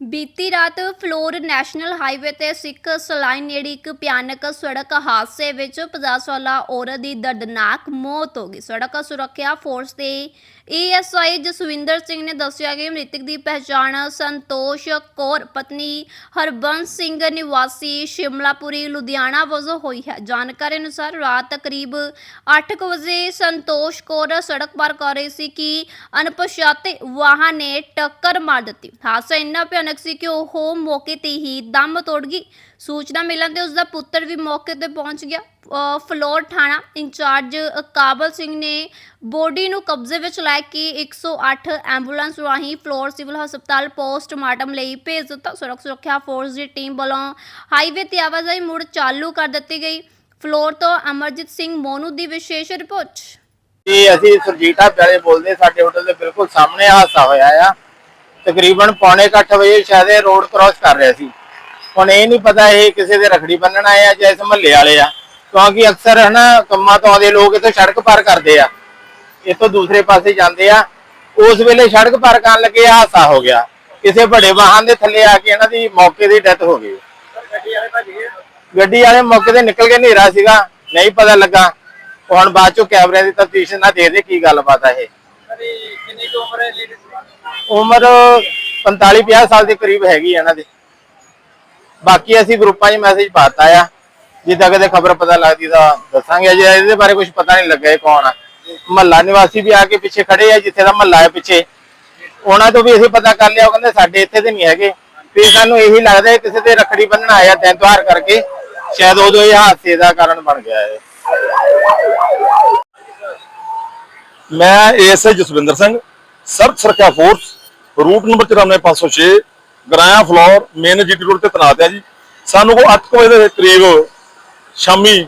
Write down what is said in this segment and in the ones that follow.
ਬੀਤੀ ਰਾਤ floor national highway ਤੇ ਸਿੱਖ ਸਲਾਈਨ ਨੇੜੇ ਇੱਕ ਭਿਆਨਕ ਸੜਕ ਹਾਦਸੇ ਵਿੱਚ 50 ਸਾਲਾ ਔਰਤ ਦੀ ਦਰਦਨਾਕ ਮੌਤ ਹੋ ਗਈ। ਸੜਕ ਸੁਰੱਖਿਆ ਫੋਰਸ ਦੇ ਏਐਸਆਈ ਜਸਵਿੰਦਰ ਸਿੰਘ ਨੇ ਦੱਸਿਆ ਕਿ ਮ੍ਰਿਤਕ ਦੀ ਪਹਿਚਾਣ ਸੰਤੋਸ਼ ਕੌਰ, ਪਤਨੀ ਹਰਬੰਸ ਸਿੰਘ, ਨਿਵਾਸੀ ਸ਼ਿਮਲਾਪੁਰੀ, ਲੁਧਿਆਣਾ ਵਜੋਂ ਹੋਈ ਹੈ। ਜਾਣਕਾਰੀ ਅਨੁਸਾਰ ਰਾਤ ਕਰੀਬ 8 ਵਜੇ ਸੰਤੋਸ਼ ਕੌਰ ਸੜਕ ਪਾਰ ਕਰ ਰਹੀ ਸੀ ਕਿ ਅਣਪਛਾਤੇ ਵਾਹਨ ਨੇ ਟੱਕਰ ਮਾਰ ਦਿੱਤੀ। ਹਾਦਸਾ ਇੰਨਾ ਭਿਆਨਕ ਸੀ ਕਿ ਉਹ ਮੌਕੇ ਤੇ ਹੀ ਦਮ ਤੋੜ ਗਈ। ਸੂਚਨਾ ਮਿਲਣ ਤੇ ਉਸ ਦਾ ਪੁੱਤਰ ਵੀ ਮੌਕੇ ਤੇ ਪਹੁੰਚ ਗਿਆ। ਫਲੋਰ ਥਾਣਾ ਇੰਚਾਰਜ ਕਾਬਲ ਸਿੰਘ ਨੇ ਬੋਡੀ ਨੂੰ ਕਬਜ਼ੇ ਵਿੱਚ ਲੈ ਕੇ 108 ਐਂਬੂਲੈਂਸ ਰਾਹੀਂ ਫਲੋਰ ਸਿਵਲ ਹਸਪਤਾਲ ਪੋਸਟਮਾਰਟਮ ਲਈ ਭੇਜ ਦਿੱਤਾ। ਸੜਕ ਸੁਰੱਖਿਆ ਫੋਰਸ ਦੀ ਟੀਮ ਵੱਲੋਂ ਹਾਈਵੇ ਤੇ ਆਵਾਜਾਈ ਮੁੜ ਚਾਲੂ ਕਰ ਦਿੱਤੀ ਗਈ। ਫਲੋਰ ਤੋਂ ਅਮਰਜੀਤ ਸਿੰਘ ਮੋਨੂ ਦੀ ਵਿਸ਼ੇਸ਼ ਰਿਪੋਰਟ। ਜੀ, ਅਸੀਂ ਸੁਰਜੀਤਾ ਪਿਆਰੇ ਬੋਲਦੇ ਸਾਡੇ ਹੋਟਲ ਦੇ ਬਿਲਕੁਲ ਸਾਹਮਣੇ ਹਾਦਸਾ ਹੋਇਆ ਆ। ਤਕਰੀਬਨ ਪੌਣੇ ਕੁ ਵਜੇ ਸ਼ਾਇਦ ਇਹ ਰੋਡ ਕ੍ਰਾਸ ਕਰ ਰਿਹਾ ਸੀ। ਹੁਣ ਇਹ ਨਹੀਂ ਪਤਾ ਇਹ ਕਿਸੇ ਦੇ ਰਖੜੀ ਬੰਨਣ ਆਏ ਆ ਜਾਂ ਇਸ ਮਹੱਲੇ ਵਾਲੇ ਆ। ਕਿਉਂਕਿ ਅਕਸਰ ਹਨਾ ਕੰਮਾਂ ਤੋਂ ਆਉਂਦੇ ਲੋਕ ਇੱਥੇ ਸੜਕ ਪਾਰ ਕਰਦੇ ਆ। ਇੱਥੋਂ ਦੂਸਰੇ ਪਾਸੇ ਜਾਂਦੇ ਆ। ਉਸ ਵੇਲੇ ਸੜਕ ਪਾਰ ਕਰਨ ਲੱਗੇ ਇਹ ਹੋ ਗਿਆ। ਕਿਸੇ ਵੱਡੇ ਵਾਹਨ ਦੇ ਥੱਲੇ ਆ ਕੇ ਇਹਨਾਂ ਦੀ ਮੌਕੇ ਦੀ ਡੈਥ ਹੋ ਗਈ। ਗੱਡੀ ਵਾਲੇ ਮੌਕੇ ਤੇ ਨਿਕਲ ਕੇ ਹਨੇਰਾ ਸੀਗਾ, ਨਹੀਂ ਪਤਾ ਲੱਗਾ। ਹੁਣ ਬਾਅਦ ਚੋਂ ਕੈਮਰੇ ਦੀ ਤਫਤੀਸ਼ ਨਾ ਦੇਖਦੇ ਕੀ ਗੱਲਬਾਤ ਆ ਇਹ। ਕਿੰਨੀ ਉਮਰ ਹੈ ਲੇਡੀਜ਼ ਉਮਰ 45 50 ਸਾਲ ਦੇ ਕਰੀਬ ਹੈਗੀ ਆ ਇਹਨਾਂ ਦੀ। ਬਾਕੀ ਅਸੀਂ ਗਰੁੱਪਾਂ 'ਚ ਮੈਸੇਜ ਪਾਤਾ ਆ। ਜਿੱਦਾਂ ਕਦੇ ਖਬਰ ਪਤਾ ਲੱਗਦੀ ਤਾਂ ਦੱਸਾਂਗੇ। ਅਜੇ ਇਹਦੇ ਬਾਰੇ ਕੁਝ ਪਤਾ ਨਹੀਂ ਲੱਗਾ ਇਹ ਕੌਣ ਆ। ਮਹੱਲਾ ਨਿਵਾਸੀ ਵੀ ਆ ਕੇ ਪਿੱਛੇ ਖੜੇ ਆ, ਜਿੱਥੇ ਦਾ ਮਹੱਲਾ ਹੈ ਪਿੱਛੇ। ਉਹਨਾਂ ਤੋਂ ਵੀ ਅਸੀਂ ਪਤਾ ਕਰ ਲਿਆ, ਉਹ ਕਹਿੰਦੇ ਸਾਡੇ ਇੱਥੇ ਤੇ ਨਹੀਂ ਹੈਗੇ। ਫਿਰ ਸਾਨੂੰ ਇਹੀ ਲੱਗਦਾ ਹੈ ਕਿਸੇ ਤੇ ਰਖੜੀ ਬੰਨਣ ਆਇਆ, ਤਿੰਨ ਤਿਉਹਾਰ ਕਰਕੇ। ਸ਼ਾਇਦ ਉਦੋਂ ਇਹ ਹਾਦਸੇ ਦਾ ਕਾਰਨ ਬਣ ਗਿਆ ਹੈ ਮੈਂ ਏਐਸਆਈ ਜਸਵਿੰਦਰ ਸਿੰਘ, ਸਰਬ ਸੁਰੱਖਿਆ force route number 94506 Goraya Phillaur, main GT road ਤੇ ਤੈਨਾਤ ਹੈ ਜੀ। ਸਾਨੂੰ ਕੋ 8 ਵਜੇ ਦੇ ਕਰੀਬ ਸ਼ਾਮੀ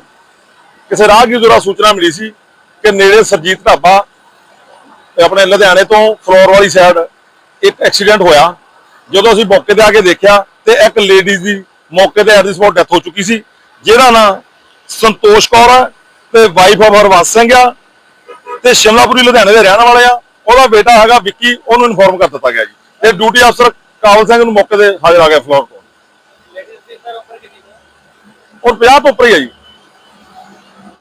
ਕਿਸੇ ਰਾਹਗੀਰ ਦੁਆਰਾ ਸੂਚਨਾ ਮਿਲੀ ਸੀ ਕਿ ਨੇੜੇ ਸਰਜੀਤ ਢਾਬਾ ਆਪਣੇ ਲੁਧਿਆਣੇ ਤੋਂ ਫਲੋਰ ਵਾਲੀ ਸਾਈਡ ਇੱਕ ਐਕਸੀਡੈਂਟ ਹੋਇਆ। ਜਦੋਂ ਅਸੀਂ ਮੌਕੇ ਤੇ ਆ ਕੇ ਦੇਖਿਆ ਤੇ ਇੱਕ ਲੇਡੀਜ਼ ਦੀ ਮੌਕੇ ਤੇ ਐਟ ਸਪੌਟ ਡੈਥ ਹੋ ਚੁੱਕੀ ਸੀ, ਜਿਹਦਾ ਨਾਂ ਸੰਤੋਸ਼ ਕੌਰ ਹੈ ਤੇ ਵਾਈਫ ਆਫ ਹਰਵੰਸ ਸਿੰਘ ਆ ਤੇ ਸ਼ਿਮਲਾਪੁਰੀ, ਲੁਧਿਆਣੇ ਦੇ ਰਹਿਣ ਵਾਲੇ ਆ। ਉਹਦਾ ਬੇਟਾ ਹੈਗਾ ਵਿੱਕੀ, ਉਹਨੂੰ ਇਨਫੋਰਮ ਕਰ ਦਿੱਤਾ ਗਿਆ ਜੀ। ਤੇ ਡਿਊਟੀ ਅਫਸਰ ਕਾਬਲ ਸਿੰਘ ਨੂੰ ਮੌਕੇ ਤੇ ਹਾਜ਼ਰ ਆ ਗਿਆ ਫਲੋਰ ਤੋਂ। ਲੇਡੀਜ਼ 50 ਤੋਂ ਉੱਪਰ ਹੀ ਹੈ ਜੀ।